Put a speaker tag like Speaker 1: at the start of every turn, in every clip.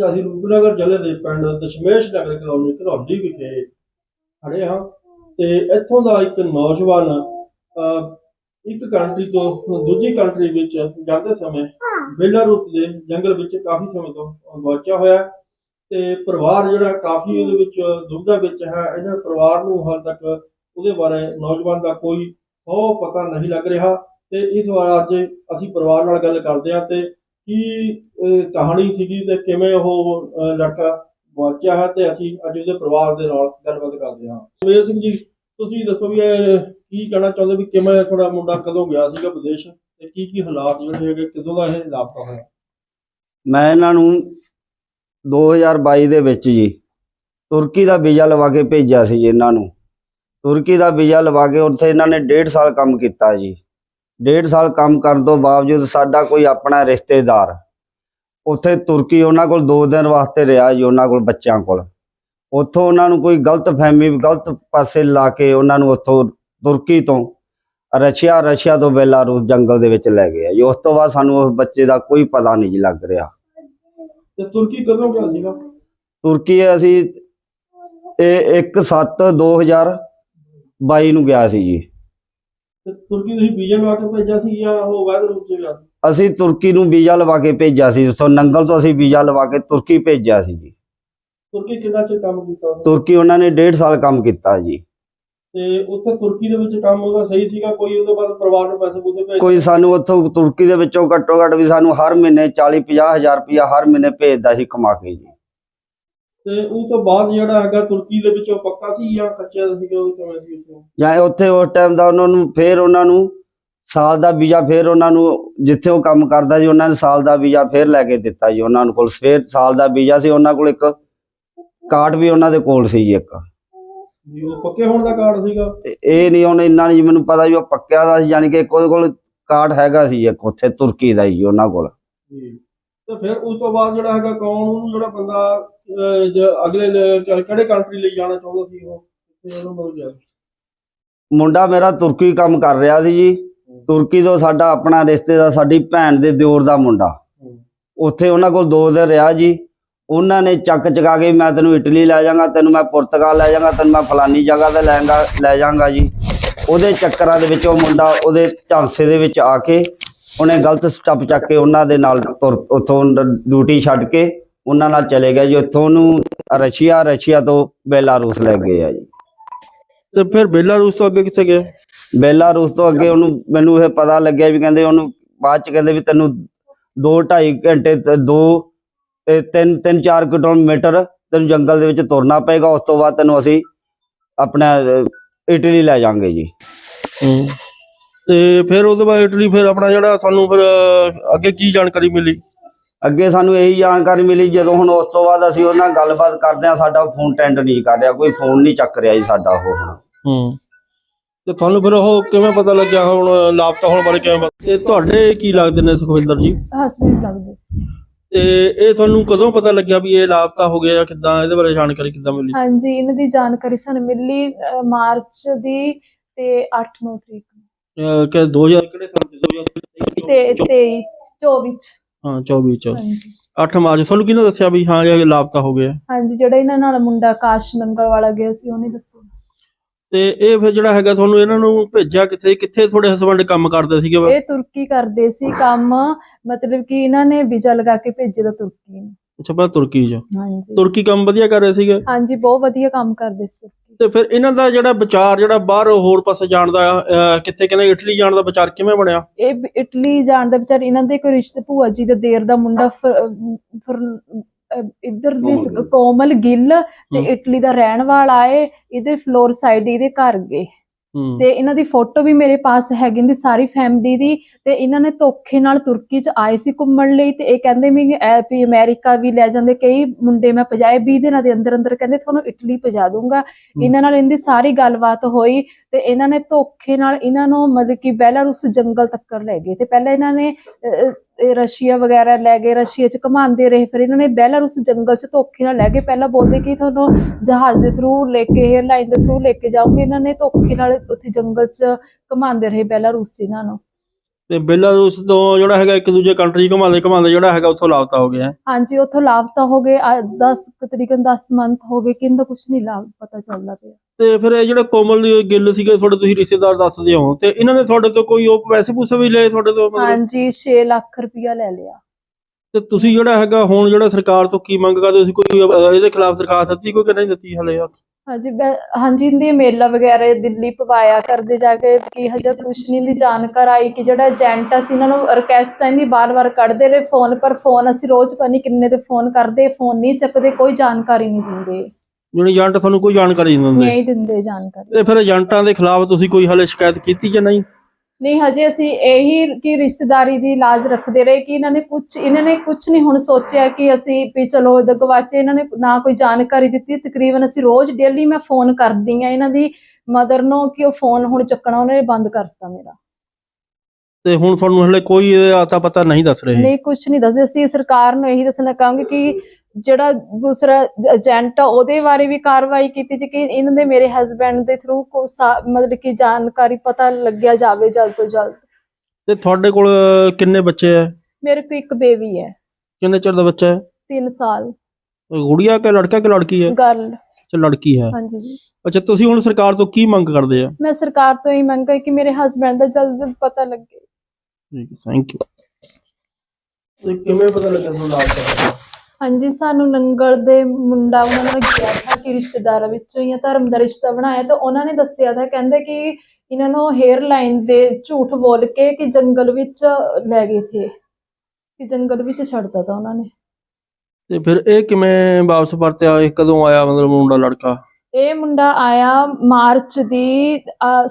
Speaker 1: ਅੱਜ ਅਸੀਂ ਰੂਪਨਗਰ ਜ਼ਿਲ੍ਹੇ ਦੇ ਪਿੰਡ ਦਸ਼ਮੇਸ਼ ਨਗਰ ਕਲੋਨੀ ਘਰੌਲੀ ਵਿਖੇ ਖੜੇ ਹਾਂ ਤੇ ਇੱਥੋਂ ਦਾ ਇੱਕ ਨੌਜਵਾਨ ਇੱਕ ਕੰਟਰੀ ਤੋਂ ਦੂਜੀ ਕੰਟਰੀ ਵਿੱਚ ਜਾਂਦੇ ਸਮੇਂ ਬੇਲਾਰੂਸ ਦੇ ਜੰਗਲ ਵਿੱਚ ਕਾਫੀ ਸਮੇਂ ਤੋਂ ਗਵਾਚਿਆ ਹੋਇਆ ਹੈ ਤੇ ਪਰਿਵਾਰ ਜਿਹੜਾ ਕਾਫੀ ਉਹਦੇ ਵਿੱਚ ਦੁਬਦਾ ਵਿੱਚ ਹੈ, ਇਹਨਾਂ ਪਰਿਵਾਰ ਨੂੰ ਹਾਲ ਤੱਕ ਉਹਦੇ ਬਾਰੇ ਨੌਜਵਾਨ ਦਾ ਕੋਈ ਹੋ ਪਤਾ ਨਹੀਂ ਲੱਗ ਰਿਹਾ ਤੇ ਇਸ ਵਾਰ ਅੱਜ ਅਸੀਂ ਪਰਿਵਾਰ ਨਾਲ ਗੱਲ ਕਰਦੇ ਹਾਂ ਤੇ ਕੀ ਕਹਾਣੀ ਸੀਗੀ ਤੇ ਕਿਵੇਂ ਉਹ ਲੜਕਾ ਗਵਾਚਿਆ ਹੈ ਤੇ ਅਸੀਂ ਅੱਜ ਉਹਦੇ ਪਰਿਵਾਰ ਦੇ ਨਾਲ ਗੱਲਬਾਤ ਕਰਦੇ ਹਾਂ। ਸੁਮੇਰ ਸਿੰਘ ਜੀ, ਤੁਸੀਂ ਦੱਸੋ ਵੀ ਇਹ, ਕੀ ਕਹਿਣਾ ਚਾਹੁੰਦੇ ਵੀ ਕਿਵੇਂ ਤੁਹਾਡਾ ਮੁੰਡਾ ਕਦੋਂ ਗਿਆ ਸੀਗਾ ਵਿਦੇਸ਼ ਤੇ ਕੀ ਕੀ ਹਾਲਾਤ ਜਿਹੜੇ ਹੈਗੇ, ਕਿਦੋਂ ਦਾ ਇਹ ਲਾਪਤਾ ਹੋਇਆ?
Speaker 2: ਮੈਂ ਇਹਨਾਂ ਨੂੰ 2022 ਦੇ ਵਿੱਚ ਜੀ, ਤੁਰਕੀ ਦਾ ਵੀਜ਼ਾ ਲਵਾ ਕੇ ਭੇਜਿਆ ਸੀ ਜੀ ਇਹਨਾਂ ਨੂੰ। ਤੁਰਕੀ ਦਾ ਵੀਜ਼ਾ ਲਵਾ ਕੇ ਉੱਥੇ ਇਹਨਾਂ ਨੇ 1.5 ਸਾਲ ਕੰਮ ਕੀਤਾ ਜੀ। 1.5 ਸਾਲ ਕੰਮ ਕਰਨ ਤੋਂ ਬਾਵਜੂਦ ਸਾਡਾ ਕੋਈ ਆਪਣਾ ਰਿਸ਼ਤੇਦਾਰ ਉੱਥੇ ਤੁਰਕੀ ਉਹਨਾਂ ਕੋਲ 2 ਦਿਨ ਵਾਸਤੇ ਰਿਹਾ ਜੀ ਉਹਨਾਂ ਕੋਲ ਬੱਚਿਆਂ ਕੋਲ। ਉੱਥੋਂ ਉਹਨਾਂ ਨੂੰ ਕੋਈ ਗਲਤ ਫਹਿਮੀ ਗਲਤ ਪਾਸੇ ਲਾ ਕੇ ਉਹਨਾਂ ਨੂੰ ਉੱਥੋਂ ਤੁਰਕੀ ਤੋਂ ਰਸ਼ੀਆ ਰਸ਼ੀਆ ਤੋਂ ਬੇਲਾਰੂਸ ਜੰਗਲ ਦੇ ਵਿੱਚ ਲੈ ਗਏ ਆ ਜੀ। ਉਸ ਤੋਂ ਬਾਅਦ ਸਾਨੂੰ ਉਸ ਬੱਚੇ ਦਾ ਕੋਈ ਪਤਾ ਨਹੀਂ ਜੀ ਲੱਗ ਰਿਹਾ।
Speaker 1: ਤੇ ਤੁਰਕੀ ਕਦੋਂ ਗਿਆ ਸੀਗਾ?
Speaker 2: ਤੁਰਕੀ ਅਸੀਂ ਇਹ 1/7/2022 ਨੂੰ ਗਿਆ ਸੀ ਜੀ।
Speaker 1: ਤੇ ਤੁਰਕੀ ਤੁਸੀਂ ਵੀਜ਼ਾ ਲਵਾ ਕੇ ਭੇਜਿਆ ਸੀ ਜਾਂ ਉਹ ਵੈਦ ਰੂਪ ਚ ਗਿਆ ਸੀ?
Speaker 2: ਅਸੀਂ ਤੁਰਕੀ ਨੂੰ ਵੀਜ਼ਾ ਲਵਾ ਕੇ ਭੇਜਿਆ ਸੀ ਉੱਥੋਂ ਨੰਗਲ ਤੋਂ ਅਸੀਂ ਵੀਜ਼ਾ ਲਵਾ ਕੇ ਤੁਰਕੀ ਭੇਜਿਆ ਸੀ ਜੀ
Speaker 1: ਤੁਰਕੀ ਕਿੰਨਾ ਚਿਰ ਕੰਮ ਕੀਤਾ ਉਹਨੇ?
Speaker 2: ਤੁਰਕੀ ਉਹਨਾਂ ਨੇ 1.5 ਸਾਲ ਕੰਮ ਕੀਤਾ ਜੀ
Speaker 1: ਤੇ ਉੱਥੇ ਤੁਰਕੀ ਦੇ ਵਿੱਚ ਕੰਮ ਉਹਦਾ ਸਹੀ ਸੀਗਾ ਕੋਈ ਉਹਦੇ ਬਾਅਦ ਪਰਿਵਾਰ ਨੂੰ ਪੈਸੇ ਪੂਸੇ ਭੇਜ
Speaker 2: ਕੋਈ ਸਾਨੂੰ ਉੱਥੋਂ ਤੁਰਕੀ ਦੇ ਵਿੱਚੋਂ ਘੱਟੋ ਘੱਟ ਵੀ ਸਾਨੂੰ ਹਰ ਮਹੀਨੇ 40 50 ਹਜ਼ਾਰ ਰੁਪਇਆ ਹਰ ਮਹੀਨੇ ਭੇਜਦਾ ਸੀ ਕਮਾ ਕੇ ਜੀ
Speaker 1: ਤੇ ਉਹ ਤੋਂ ਬਾਅਦ ਜਿਹੜਾ ਹੈਗਾ ਤੁਰਕੀ ਦੇ ਵਿੱਚੋਂ ਪੱਕਾ ਸੀ ਜਾਂ ਕੱਚਾ ਸੀਗਾ ਉਹ ਕਿਵੇਂ ਸੀ ਉੱਥੇ?
Speaker 2: ਜਾਂ ਉੱਥੇ ਉਸ ਟਾਈਮ ਦਾ ਉਹਨਾਂ ਨੂੰ ਫੇਰ ਉਹਨਾਂ ਨੂੰ ਸਾਲ ਦਾ ਵੀਜ਼ਾ ਫੇਰ ਉਹਨਾਂ ਨੂੰ ਜਿੱਥੇ ਉਹ ਕੰਮ ਕਰਦਾ ਜੀ ਉਹਨਾਂ ਨੇ ਸਾਲ ਦਾ ਵੀਜ਼ਾ ਫੇਰ ਲੈ ਕੇ ਦਿੱਤਾ ਜੀ ਉਹਨਾਂ ਨੂੰ ਕੋਲ। ਫੇਰ ਸਾਲ ਦਾ ਵੀਜ਼ਾ ਸੀ ਉਹਨਾਂ ਕੋਲ ਇੱਕ ਕਾਰਡ ਵੀ ਉਹਨਾਂ ਦੇ ਕੋਲ ਸੀ ਜੀ ਇੱਕ।
Speaker 1: ਵੀ ਉਹ ਪੱਕੇ ਹੋਣ ਦਾ ਕਾਰਡ ਸੀਗਾ?
Speaker 2: ਤੇ ਇਹ ਨਹੀਂ ਹੁਣ ਇੰਨਾ ਨਹੀਂ ਮੈਨੂੰ ਪਤਾ ਵੀ ਉਹ ਪੱਕਿਆ ਦਾ ਸੀ ਯਾਨੀ ਕਿ ਇੱਕ ਉਹਦੇ ਕੋਲ ਕਾਰਡ ਹੈਗਾ ਸੀ ਇੱਕ ਉੱਥੇ ਤੁਰਕੀ ਦਾ ਹੀ ਉਹਨਾਂ ਕੋਲ।
Speaker 1: ਜੀ। ਤੇ ਫਿਰ ਉਸ ਤੋਂ ਬਾਅਦ ਜਿਹੜਾ ਹੈਗਾ ਕੌਣ ਉਹਨੂੰ ਜਿਹੜਾ ਬੰਦਾ ਜ- ਅਗਲੇ ਲ- ਕਿ- ਕਿਹੜੇ ਕੰਟਰੀ ਲਈ ਜਾਣਾ ਚਾਹੁੰਦਾ ਸੀ ਉਹ? ਤੇ ਉਹਨੂੰ ਮਿਲ ਗਿਆ?
Speaker 2: ਮੁੰਡਾ ਮੇਰਾ ਤੁਰਕੀ ਕੰਮ ਕਰ ਰਿਹਾ ਸੀ ਜੀ। ਤੁਰਕੀ ਤੋਂ ਸਾਡਾ ਆਪਣਾ ਰਿਸ਼ਤੇਦਾਰ ਸਾਡੀ ਭੈਣ ਦੇ ਦਿਓਰ ਦਾ ਮੁੰਡਾ। ਉੱਥੇ ਉਹਨਾਂ ਕੋਲ ਦੋ ਦਿਨ ਰਿਹਾ ਜੀ। ਉਹਨਾਂ ਨੇ ਚੱਕ ਚਕਾ ਕੇ ਮੈਂ ਤੈਨੂੰ ਇਟਲੀ ਲੈ ਜਾਵਾਂਗਾ ਤੈਨੂੰ ਮੈਂ ਪੁਰਤਗਾਲ ਲੈ ਜਾਵਾਂਗਾ ਤੈਨੂੰ ਮੈਂ ਫਲਾਨੀ ਜਗ੍ਹਾ ਤੇ ਲੈਂਗਾ ਲੈ ਜਾਵਾਂਗਾ ਜੀ। ਉਹਦੇ ਚੱਕਰਾਂ ਦੇ ਵਿੱਚ ਉਹ ਮੁੰਡਾ ਉਹਦੇ ਝਾਂਸੇ ਦੇ ਵਿੱਚ ਆ ਕੇ ਉਹਨੇ ਗਲਤ ਸਟੈਪ ਚੱਕ ਕੇ ਉਹਨਾਂ ਦੇ ਨਾਲ ਤੁਰ- ਉੱਥੋਂ ਡਿਊਟੀ ਛੱਡ ਕੇ ਉਹਨਾਂ ਨਾਲ ਚਲੇ ਗਿਆ ਜੀ ਉੱਥੋਂ ਉਹਨੂੰ ਰਸ਼ੀਆ ਰਸ਼ੀਆ ਤੋਂ ਬੇਲਾਰੂਸ ਲੈ ਗਏ ਆ ਜੀ।
Speaker 1: ਤੇ ਫਿਰ ਬੇਲਾਰੂਸ ਤੋਂ ਅੱਗੇ ਕਿੱਥੇ ਗਏ?
Speaker 2: ਬੇਲਾਰੂਸ ਤੋਂ ਅੱਗੇ ਉਹਨੂੰ ਮੈਨੂੰ ਇਹ ਪਤਾ ਲੱਗਿਆ ਵੀ ਕਹਿੰਦੇ ਉਹਨੂੰ ਬਾਅਦ ਚ ਕਹਿੰਦੇ ਵੀ ਤੈਨੂੰ 2 2.5 ਘੰਟੇ ਤੇ 2 ਤੇ 3 3 4 ਕਿਲੋਮੀਟਰ ਤੈਨੂੰ ਜੰਗਲ ਦੇ ਵਿੱਚ ਤੁਰਨਾ ਪਏਗਾ ਉਸ ਤੋਂ ਬਾਅਦ ਤੈਨੂੰ ਅਸੀਂ ਆਪਣਾ ਇਟਲੀ ਲੈ ਜਾਾਂਗੇ ਜੀ।
Speaker 1: ਤੇ ਫਿਰ ਉਹਦੇ ਬਾਅਦ ਇਟਲੀ ਫਿਰ ਆਪਣਾ ਜਿਹੜਾ ਸਾਨੂੰ ਫਿਰ ਅੱਗੇ ਕੀ ਜਾਣਕਾਰੀ ਮਿਲੀ?
Speaker 2: ਅੱਗੇ ਸਾਨੂੰ ਇਹੀ ਜਾਣਕਾਰੀ ਮਿਲੀ ਜਦੋਂ ਹੁਣ ਉਸ ਤੋਂ ਬਾਅਦ ਅਸੀਂ ਉਹਨਾਂ ਨਾਲ ਗੱਲਬਾਤ ਕਰਦੇ ਆ ਸਾਡਾ ਫੋਨ ਟੈਂਡ ਨਹੀਂ ਕਰ ਰਿਹਾ ਕੋਈ ਫੋਨ ਨਹੀਂ ਚੱਕ ਰਿਹਾ ਜੀ ਸਾਡਾ ਉਹ ਹੁਣ।
Speaker 1: ਹੂੰ। ਤੇ ਤੁਹਾਨੂੰ ਫਿਰ ਉਹ ਕਿਵੇਂ ਪਤਾ ਲੱਗਿਆ? ਹੁਣ ਲਾਪਤਾ ਹੋਣ ਬਾਰੇ ਕਿਵੇਂ ਪਤਾ ਤੇ ਤੁਹਾਡੇ ਕੀ ਲੱਗਦੇ ਨੇ ਸੁਖਵਿੰਦਰ ਜੀ?
Speaker 3: ਹਸਬੈਂਡ ਲੱਗਦੇ।
Speaker 1: ਤੇ ਇਹ ਤੁਹਾਨੂੰ ਕਦੋਂ ਪਤਾ ਲੱਗਿਆ ਵੀ ਇਹ ਲਾਪਤਾ ਹੋ ਗਿਆ ਜਾਂ ਕਿੱਦਾਂ? ਇਹਦੇ ਬਾਰੇ ਜਾਣਕਾਰੀ ਕਿੱਦਾਂ ਮਿਲੀ?
Speaker 3: ਹਾਂਜੀ ਇਹਨਾਂ ਦੀ ਜਾਣਕਾਰੀ ਸਾਨੂੰ ਮਿਲੀ ਮਾਰਚ ਦੀ ਤੇ 8-9 ਤਰੀਕ ਨੂੰ।
Speaker 1: ਅਹ, ਕਿ 2000 ਕਿਹੜੇ ਸਾਲ ਚ? 2023
Speaker 3: ਤੇ 23 24 ਚ।
Speaker 1: ਹਾਂ 24 ਚ।
Speaker 3: ਹਾਂਜੀ।
Speaker 1: 8 ਮਾਰਚ ਤੁਹਾਨੂੰ ਕਿਹਨੇ ਦੱਸਿਆ ਵੀ ਹਾਂ ਇਹ ਲਾਪਤਾ ਹੋ ਗਿਆ?
Speaker 3: ਹਾਂਜੀ ਜਿਹੜਾ ਇਹਨਾਂ ਨਾਲ ਮੁੰਡਾ ਕਾਸ਼ ਨੰਗਲ ਵਾਲਾ ਗਿਆ ਸੀ ਉਹਨੇ ਦੱਸਿਆ।
Speaker 1: ਤੇ ਇਹ ਫਿਰ ਜਿਹੜਾ ਹੈਗਾ ਤੁਹਾਨੂੰ ਇਹਨਾਂ ਨੂੰ ਭੇਜਿਆ ਕਿੱਥੇ? ਕਿੱਥੇ ਤੁਹਾਡੇ ਹਸਬੰਡ ਕੰਮ ਕਰਦੇ ਸੀਗੇ?
Speaker 3: ਇਹ ਤੁਰਕੀ ਕਰਦੇ ਸੀ ਕੰਮ ਮਤਲਬ ਕਿ ਇਹਨਾਂ ਨੇ ਵੀਜ਼ਾ ਲਗਾ ਕੇ ਭੇਜੇ ਦਾ ਤੁਰਕੀ ਨੂੰ।
Speaker 1: ਅੱਛਾ ਪਹਿਲਾਂ ਤੁਰਕੀ ਚ।
Speaker 3: ਹਾਂਜੀ।
Speaker 1: ਤੁਰਕੀ ਕੰਮ ਵਧੀਆ ਕਰ ਰਹੇ ਸੀਗੇ?
Speaker 3: ਹਾਂਜੀ ਬਹੁਤ ਵਧੀਆ ਕੰਮ ਕਰਦੇ ਸੀ।
Speaker 1: ਤੇ ਫਿਰ ਇਹਨਾਂ ਦਾ ਜਿਹੜਾ ਵਿਚਾਰ ਜਿਹੜਾ ਬਾਹਰ ਹੋਰ ਪਾਸੇ ਜਾਣ ਦਾ ਕਿੱਥੇ ਕਹਿੰਦੇ ਇਟਲੀ ਜਾਣ ਦਾ ਵਿਚਾਰ ਕਿਵੇਂ ਬਣਿਆ
Speaker 3: ਇਹ ਇਟਲੀ ਜਾਣ ਦਾ ਵਿਚਾਰ ਇਹਨਾਂ ਦੇ ਕੋਈ ਰਿਸ਼ਤੇ ਭੂਆ ਜੀ ਦੇ ਦੇਰ ਦਾ ਮੁੰਡਾ ਫਿਰ- ਇੱਧਰ ਦੀ
Speaker 2: ਕੋਮਲ ਗਿੱਲ।
Speaker 3: ਤੇ। ਇਟਲੀ ਦਾ ਰਹਿਣ ਵਾਲਾ ਏ ਇਹਦੇ ਫਲੋਰ ਸਾਈਡ ਇਹਦੇ ਘਰ ਗਏ ਤੇ ਇਹਨਾਂ ਦੀ ਫੋਟੋ ਵੀ ਮੇਰੇ ਪਾਸ ਹੈਗੀ ਇਹਦੀ ਸਾਰੀ ਫੈਮਿਲੀ ਦੀ ਤੇ ਇਹਨਾਂ ਨੇ ਧੋਖੇ ਨਾਲ ਤੁਰਕੀ ਚ ਆਏ ਸੀ ਘੁੰਮਣ ਲਈ ਤੇ ਇਹ ਕਹਿੰਦੇ ਵੀ ਵੀ ਅਮਰੀਕਾ ਵੀ ਲੈ ਜਾਂਦੇ ਕਈ ਮੁੰਡੇ ਮੈਂ ਪਜਾਏ 20 ਦਿਨਾਂ ਦੇ ਅੰਦਰ ਅੰਦਰ ਕਹਿੰਦੇ ਤੁਹਾਨੂੰ ਇਟਲੀ ਪਜਾ ਦੂੰਗਾ। ਇਹਨਾਂ ਨਾਲ ਇਹਦੀ ਸਾਰੀ ਗੱਲਬਾਤ ਹੋਈ ਤੇ ਇਹਨਾਂ ਨੇ ਧੋਖੇ ਨਾਲ ਇਹਨਾਂ ਨੂੰ ਮਤਲਬ ਕਿ ਬੈਲਾਰੂਸ ਜੰਗਲ ਤੱਕਰ ਲੈ ਗਏ ਤੇ ਪਹਿਲਾਂ ਇਹਨਾਂ ਨੇ ਰਸ਼ੀਆ ਵਗੈਰਾ ਲੈ ਗਏ, ਰਸ਼ੀਆ ਚ ਘਮਾਉਂਦੇ ਰਹੇ, ਫਿਰ ਇਹਨਾਂ ਨੇ ਬੈਲਾਰੂਸ ਜੰਗਲ ਚ ਧੋਖੇ ਨਾਲ ਲੈ ਗਏ। ਪਹਿਲਾਂ ਬੋਲਦੇ ਕਿ ਤੁਹਾਨੂੰ ਜਹਾਜ਼ ਦੇ ਥਰੂ ਲੈ ਕੇ 에ਅਰਲਾਈਨ ਦੇ ਥਰੂ ਲੈ ਕੇ ਜਾਓਗੇ, ਇਹਨਾਂ ਨੇ ਧੋਖੇ ਨਾਲ ਉੱਥੇ ਜੰਗਲ ਚ ਘਮਾਉਂਦੇ ਰਹੇ ਬੈਲਾਰੂਸ ਚ ਇਹਨਾਂ ਨੂੰ।
Speaker 1: ਤੇ ਬੇਲਾਰੂਸ ਤੋਂ ਜਿਹੜਾ ਹੈਗਾ ਇੱਕ ਦੂਜੇ ਕੰਟਰੀ ਘੁਮਾਉਂਦੇ ਘੁਮਾਉਂਦੇ ਜਿਹੜਾ ਹੈਗਾ ਉੱਥੋਂ ਲਾਪਤਾ ਹੋ ਗਿਆ। ਹੈ।
Speaker 3: ਹਾਂਜੀ ਉੱਥੋਂ ਲਾਪਤਾ ਹੋ ਗਏ 10 ਤਕਰੀਬਨ 10 ਮੰਥ ਹੋ ਗਏ ਕਿੰਦਾ ਕੁਝ ਨਹੀਂ ਲਾਭ ਪਤਾ ਚੱਲਦਾ ਪਿਆ।
Speaker 1: ਤੇ ਫਿਰ ਇਹ ਜਿਹੜੇ ਕੋਮਲ ਗਿੱਲ ਸੀਗੇ ਤੁਹਾਡੇ ਤੁਸੀਂ ਰਿਸ਼ਤੇਦਾਰ ਦੱਸਦੇ ਹੋ ਤੇ ਇਹਨਾਂ ਨੇ ਤੁਹਾਡੇ ਤੋਂ ਕੋਈ ਉਹ ਪੈਸੇ ਪੂਸੇ ਵੀ ਲਏ ਤੁਹਾਡੇ ਤੋਂ ਮਤਲਬ?
Speaker 3: ਹਾਂਜੀ 6 ਲੱਖ ਰੁਪਇਆ ਲੈ ਲਿਆ।
Speaker 1: ਤੇ ਤੁਸੀਂ ਜਿਹੜਾ ਹੈਗਾ ਹੁਣ ਜਿਹੜਾ ਸਰਕਾਰ ਤੋਂ ਕੀ ਮੰਗ ਕਰਦੇ ਹੋ? ਤੁਸੀਂ ਕੋਈ ਅਹ, ਇਹਦੇ ਖਿਲਾਫ ਦਰਖਾਸਤ ਦਿੱਤੀ ਕੋਈ ਕਿ ਨਹੀਂ ਦਿੱਤੀ ਹਲੇ?
Speaker 3: ਹਾਂਜੀ ਹਾਂਜੀ ਇਹਦੀ ਮੇਲਾ ਵਗੈਰਾ ਦਿੱਲੀ ਪਵਾਇਆ ਕਰਦੇ ਜਾ ਕੇ ਕਿ ਹਜੇ ਕੁਛ ਨਹੀਂ ਦੀ ਜਾਣਕਾਰ ਆਈ ਕਿ ਜਿਹੜਾ ਏਜੰਟ ਅਸੀਂ ਇਹਨਾਂ ਨੂੰ ਰਿਕਵੈਸਟ ਇਹਦੀ ਬਾਰ-ਬਾਰ ਕੱਢਦੇ ਰਹੇ ਫੋਨ ਪਰ ਫੋਨ ਅਸੀਂ ਰੋਜ਼ ਪਤਾ ਨਹੀਂ ਕਿੰਨੇ ਤੇ ਫੋਨ ਕਰਦੇ ਫੋਨ ਨਹੀਂ ਚੱਕਦੇ ਕੋਈ ਜਾਣਕਾਰੀ ਨਹੀਂ ਦਿੰਦੇ।
Speaker 1: ਜਿਹੜੀ ਏਜੰਟ ਤੁਹਾਨੂੰ ਕੋਈ ਜਾਣਕਾਰੀ ਨਹੀਂ ਦਿੰਦੇ?
Speaker 3: ਨਹੀਂ ਦਿੰਦੇ ਜਾਣਕਾਰੀ।
Speaker 1: ਤੇ ਫਿਰ ਏਜੰਟਾਂ ਦੇ ਖਿਲਾਫ ਤੁਸੀਂ ਕੋਈ ਹਲੇ ਸ਼ਿਕਾਇਤ ਕੀਤੀ ਜਾਂ ਨਹੀਂ?
Speaker 3: ਨਹੀਂ ਹਜੇ ਅਸੀਂ ਇਹੀ ਕਿ ਰਿਸ਼ਤੇਦਾਰੀ ਦੀ ਲਾਜ ਰੱਖਦੇ ਰਹੇ ਕਿ ਇਹਨਾਂ ਨੇ ਕੁਝ ਇਹਨਾਂ ਨੇ ਕੁਝ ਨਹੀਂ ਹੁਣ ਸੋਚਿਆ ਕਿ ਅਸੀਂ ਵੀ ਚਲੋ ਇਹਦਾ ਗਵਾਚੇ ਇਹਨਾਂ ਨੇ ਨਾ ਕੋਈ ਜਾਣਕਾਰੀ ਦਿੱਤੀ। ਤਕਰੀਬਨ ਅਸੀਂ ਰੋਜ਼ ਡੇਲੀ ਮੈਂ ਫੋਨ ਕਰਦੀ ਆ ਇਹਨਾਂ ਦੀ ਮਦਰ ਨੂੰ ਕਿ ਉਹ ਫੋਨ ਹੁਣ ਚੱਕਣਾ ਉਹਨਾਂ ਨੇ ਬੰਦ ਕਰਤਾ ਮੇਰਾ।
Speaker 1: ਤੇ ਹੁਣ ਤੁਹਾਨੂੰ ਹਲੇ ਕੋਈ ਆਤਾ ਪਤਾ ਨਹੀਂ ਦੱਸ ਰਹੇ?
Speaker 3: ਨਹੀਂ ਕੁਝ ਨਹੀਂ ਦੱਸਦੇ ਅਸੀਂ ਸਰਕਾਰ ਨੂੰ ਇਹੀ ਦੱਸਣਾ ਚਾਹਾਂਗੇ ਕਿ ਜਿਹੜਾ ਦੂਸਰਾ ਏਜੰਟ ਆ ਉਹਦੇ ਬਾਰੇ ਵੀ ਕਾਰਵਾਈ ਕੀਤੀ ਜੀ ਕਿ ਇਹਨਾਂ ਦੇ ਮੇਰੇ ਹਸਬੰਡ ਦੇ ਥਰੂ ਮਤਲਬ ਕਿ ਜਾਣਕਾਰੀ ਪਤਾ ਲੱਗਿਆ ਜਾਵੇ ਜਲਦ ਤੋਂ ਜਲਦ।
Speaker 1: ਤੇ ਤੁਹਾਡੇ ਕੋਲ ਕਿੰਨੇ ਬੱਚੇ ਆ?
Speaker 3: ਮੇਰੇ ਕੋਲ ਇੱਕ ਬੇਬੀ ਹੈ।
Speaker 1: ਕਿੰਨੇ ਚਿਰ ਦਾ ਬੱਚਾ ਹੈ?
Speaker 3: 3 ਸਾਲ।
Speaker 1: ਗੁੜੀਆ ਕਿ ਲੜਕਾ ਕਿ ਲੜਕੀ ਹੈ?
Speaker 3: ਗਰਲ
Speaker 1: ਅੱਛਾ ਲੜਕੀ ਹੈ।
Speaker 3: ਹਾਂਜੀ ਜੀ।
Speaker 1: ਅੱਛਾ ਤੁਸੀਂ ਹੁਣ ਸਰਕਾਰ ਤੋਂ ਕੀ ਮੰਗ ਕਰਦੇ ਆ?
Speaker 3: ਮੈਂ ਸਰਕਾਰ ਤੋਂ ਇਹ ਮੰਗ ਹੈ ਕਿ ਮੇਰੇ ਹਸਬੰਡ ਦਾ ਜਲਦ ਪਤਾ ਲੱਗੇ।
Speaker 1: ਠੀਕ ਹੈ ਥੈਂਕ ਯੂ ਕਿਵੇਂ ਪਤਾ ਲੱਗਾ ਤੁਹਾਨੂੰ ਲਾਪਤਾ
Speaker 3: ਹਾਂਜੀ, ਸਾਨੂੰ ਨੰਗਲ ਦੇ ਮੁੰਡਾ, ਉਹਨਾਂ ਨਾਲ ਗਿਆ ਥਾ ਕਿ ਰਿਸ਼ਤੇਦਾਰਾਂ ਵਿੱਚੋਂ ਹੀ ਧਰਮ ਦਾ ਰਿਸ਼ਤਾ ਬਣਾਇਆ ਤਾਂ ਉਹਨਾਂ ਨੇ ਦੱਸਿਆ ਥਾ, ਕਹਿੰਦੇ ਕਿ ਇਹਨਾਂ ਨੂੰ ਹੇਅਰ ਲਾਈਨ ਦੇ ਝੂਠ ਬੋਲ ਕੇ ਕਿ ਜੰਗਲ ਵਿੱਚ ਲੈ ਗਏ ਥੇ ਕਿ ਜੰਗਲ ਵਿੱਚ ਛੱਡਤਾ ਤਾ ਉਹਨਾਂ ਨੇ।
Speaker 1: ਤੇ ਫਿਰ ਇਹ ਕਿਵੇਂ ਵਾਪਸ ਪਰਤਿਆ? ਇਹ ਕਦੋਂ ਆਇਆ ਮਤਲਬ ਮੁੰਡਾ, ਲੜਕਾ?
Speaker 3: ਇਹ ਮੁੰਡਾ ਆਇਆ ਮਾਰਚ ਦੀ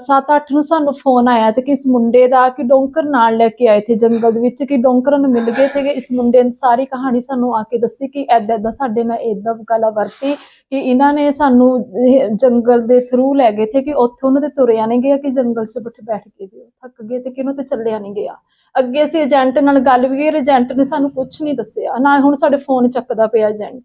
Speaker 3: 7-8 ਨੂੰ ਸਾਨੂੰ ਫੋਨ ਆਇਆ ਤੇ ਕਿ ਇਸ ਮੁੰਡੇ ਦਾ ਕਿ ਡੋਂਕਰ ਨਾਲ ਲੈ ਕੇ ਆਏ ਥੇ ਜੰਗਲ ਦੇ ਵਿੱਚ, ਕਿ ਡੋਂਕਰਾਂ ਨੂੰ ਮਿਲ ਗਏ ਤੇ ਇਸ ਮੁੰਡੇ ਨੇ ਸਾਰੀ ਕਹਾਣੀ ਸਾਨੂੰ ਆ ਕੇ ਦੱਸੀ ਕਿ ਐਦਾਂ ਐਦਾਂ ਸਾਡੇ ਨਾਲ ਏਦਾਂ ਗਲਾ ਵਰਤੀ, ਕਿ ਇਹਨਾਂ ਨੇ ਸਾਨੂੰ ਜੰਗਲ ਦੇ ਥਰੂ ਲੈ ਗਏ ਥੇ, ਕਿ ਉੱਥੇ ਉਹਨਾਂ ਦੇ ਤੁਰਿਆ ਨਹੀਂ ਗਿਆ, ਕਿ ਜੰਗਲ 'ਚ ਬਿਠ ਬੈਠ ਕੇ ਥੱਕ ਗਏ ਤੇ ਕਿ ਉਹਨਾਂ ਤੇ ਚੱਲਿਆ ਨਹੀਂ ਗਿਆ। ਅੱਗੇ ਅਸੀਂ ਏਜੰਟ ਨਾਲ ਗੱਲ ਵੀ ਕੀਤੀ, ਏਜੰਟ ਨੇ ਸਾਨੂੰ ਕੁਝ ਨਹੀਂ ਦੱਸਿਆ, ਨਾ ਹੁਣ ਸਾਡੇ ਫੋਨ ਚੱਕਦਾ ਪਿਆ ਏਜੰਟ।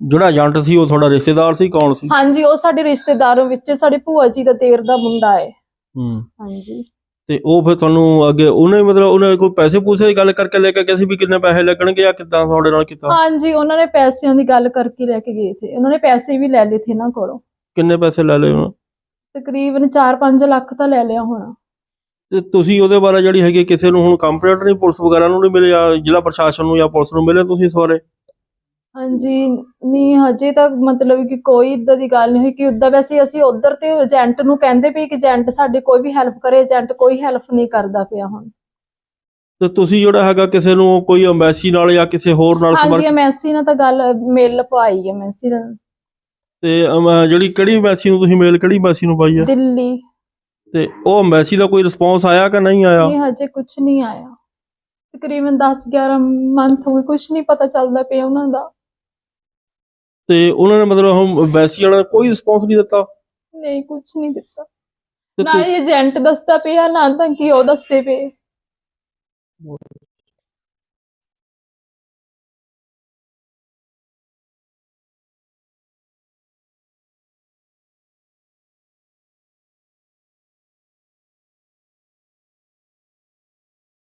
Speaker 1: ਜਿਹੜਾ ਏਜੰਟ ਸੀ ਉਹ ਤੁਹਾਡਾ ਰਿਸ਼ਤੇਦਾਰ ਸੀ ਕੌਣ ਸੀ?
Speaker 3: ਹਾਂਜੀ ਉਹ ਸਾਡੇ ਰਿਸ਼ਤੇਦਾਰਾਂ ਵਿੱਚ ਸਾਡੇ ਭੂਆ ਜੀ ਦਾ ਦੇਰ ਦਾ ਮੁੰਡਾ ਹੈ
Speaker 1: ਹੂੰ।
Speaker 3: ਹਾਂਜੀ।
Speaker 1: ਤੇ ਉਹ ਫਿਰ ਤੁਹਾਨੂੰ ਅੱਗੇ ਉਹਨੇ ਮਤਲਬ ਉਹਨੇ ਕੋਈ ਪੈਸੇ ਪੂਸੇ ਦੀ ਗੱਲ ਕਰਕੇ ਲੈ ਕੇ ਗਿਆ ਸੀ ਵੀ ਕਿੰਨੇ ਪੈਸੇ ਲੱਗਣਗੇ ਜਾਂ ਕਿੱਦਾਂ ਤੁਹਾਡੇ ਨਾਲ ਕੀਤਾ?
Speaker 3: ਹਾਂਜੀ ਉਹਨਾਂ ਨੇ ਪੈਸਿਆਂ ਦੀ ਗੱਲ ਕਰਕੇ ਲੈ ਕੇ ਗਏ ਥੇ ਉਹਨਾਂ ਨੇ ਪੈਸੇ ਵੀ ਲੈ ਲਏ ਥੇ ਇਹਨਾਂ ਕੋਲੋਂ।
Speaker 1: ਕਿੰਨੇ ਪੈਸੇ ਲੈ ਲਏ ਉਹਨਾਂ?
Speaker 3: ਤਕਰੀਬਨ 4-5 ਲੱਖ ਤਾਂ ਲੈ ਲਿਆ ਹੋਣਾ।
Speaker 1: ਤੇ ਤੁਸੀਂ ਉਹਦੇ ਬਾਰੇ ਜਿਹੜੀ ਹੈਗੀ ਕਿਸੇ ਨੂੰ ਹੁਣ ਕੰਪਲੇਂਟ ਨਹੀਂ ਪੁਲਿਸ ਵਗੈਰਾ ਨੂੰ ਨਹੀਂ ਮਿਲੇ ਜਾਂ ਜ਼ਿਲ੍ਹਾ ਪ੍ਰਸ਼ਾਸਨ ਨੂੰ ਜਾਂ ਪੁਲਿਸ ਨੂੰ ਮਿਲੇ ਤੁਸੀਂ ਇਸ ਬਾਰੇ?
Speaker 3: ਹਾਂਜੀ ਨਹੀਂ ਹਜੇ ਤੱਕ ਮਤਲਬ ਕਿ ਕੋਈ ਇਦਾਂ ਦੀ ਗੱਲ ਨਹੀਂ ਹੋਈ ਕਿ ਉਦਾਂ ਵੈਸੇ ਅਸੀਂ ਉਧਰ ਤੇ ਏਜੰਟ ਨੂੰ ਕਹਿੰਦੇ ਪਏ ਕਿ ਏਜੰਟ ਸਾਡੇ ਕੋਈ ਵੀ ਹੈਲਪ ਕਰੇ ਏਜੰਟ ਕੋਈ ਹੈਲਪ ਨਹੀਂ ਕਰਦਾ ਪਿਆ ਹੁਣ।
Speaker 1: ਤੇ ਤੁਸੀਂ ਜਿਹੜਾ ਹੈਗਾ ਕਿਸੇ ਨੂੰ ਕੋਈ ਐਮਬੈਸੀ ਨਾਲ ਜਾਂ ਕਿਸੇ ਹੋਰ ਨਾਲ
Speaker 3: ਹਾਂਜੀ
Speaker 1: ਸੰਪਰਕ
Speaker 3: ਐਮਐਸਸੀ ਨਾਲ ਤਾਂ ਗੱਲ ਮੇਲ ਪਾਈ ਹੈ ਐਮਐਸਸੀ ਨਾਲ।
Speaker 1: ਤੇ ਅਮ, ਜਿਹੜੀ ਕਿਹੜੀ ਐਮਬੈਸੀ ਨੂੰ ਤੁਸੀਂ ਮੇਲ ਕਿਹੜੀ ਐਮਬੈਸੀ ਨੂੰ ਪਾਈ ਹੈ
Speaker 3: ਦਿੱਲੀ।
Speaker 1: ਤੇ ਉਹ ਐਮਬੈਸੀ ਦਾ ਕੋਈ ਰਿਸਪੌਂਸ ਆਇਆ ਕਿ ਨਹੀਂ ਆਇਆ?
Speaker 3: ਨਹੀਂ ਹਜੇ ਕੁਝ ਨਹੀਂ ਆਇਆ। ਤਕਰੀਬਨ 10-11 ਮੰਥ ਹੋ ਗਏ ਕੁਝ ਨਹੀਂ ਪਤਾ ਚੱਲਦਾ ਪਿਆ ਉਹਨਾਂ ਦਾ।
Speaker 1: ਤੇ ਉਹਨਾਂ ਨੇ ਮਤਲਬ ਹੁਣ ਐਮਬੈਸੀ ਵਾਲਾ ਕੋਈ ਰਿਸਪੌਂਸ ਨਹੀਂ ਦਿੱਤਾ?
Speaker 3: ਨਹੀਂ ਕੁਝ ਨਹੀਂ ਦਿੱਤਾ।
Speaker 1: ਤੇ
Speaker 3: ਨਾ
Speaker 1: ਤੁ-
Speaker 3: ਏਜੰਟ ਦੱਸਦਾ ਪਿਆ ਨਾ ਤਾਂ ਕਿ ਉਹ ਦੱਸਦੇ ਪਏ।